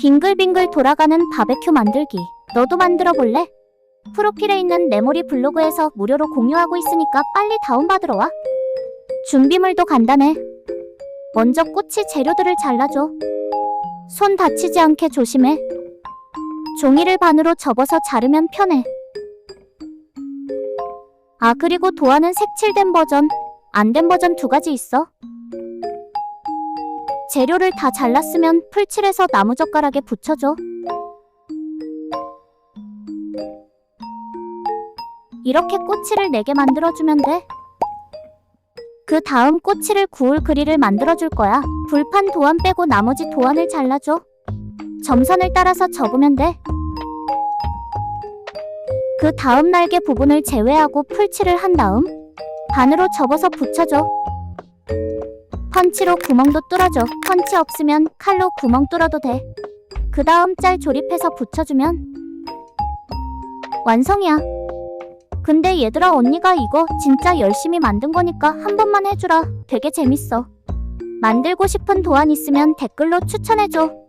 빙글빙글 돌아가는 바베큐 만들기. 너도 만들어 볼래? 프로필에 있는 네모리 블로그에서 무료로 공유하고 있으니까 빨리 다운받으러 와. 준비물도 간단해. 먼저 꼬치 재료들을 잘라줘. 손 다치지 않게 조심해. 종이를 반으로 접어서 자르면 편해. 아, 그리고 도안은 색칠된 버전, 안 된 버전 두 가지 있어. 재료를 다 잘랐으면 풀칠해서 나무젓가락에 붙여줘. 이렇게 꼬치를 4개 만들어주면 돼. 그 다음 꼬치를 구울 그릴을 만들어줄 거야. 불판 도안 빼고 나머지 도안을 잘라줘. 점선을 따라서 접으면 돼. 그 다음 날개 부분을 제외하고 풀칠을 한 다음 반으로 접어서 붙여줘. 펀치로 구멍도 뚫어줘. 펀치 없으면 칼로 구멍 뚫어도 돼. 그 다음 짤 조립해서 붙여주면 완성이야. 근데 얘들아 언니가 이거 진짜 열심히 만든 거니까 한 번만 해주라. 되게 재밌어. 만들고 싶은 도안 있으면 댓글로 추천해줘.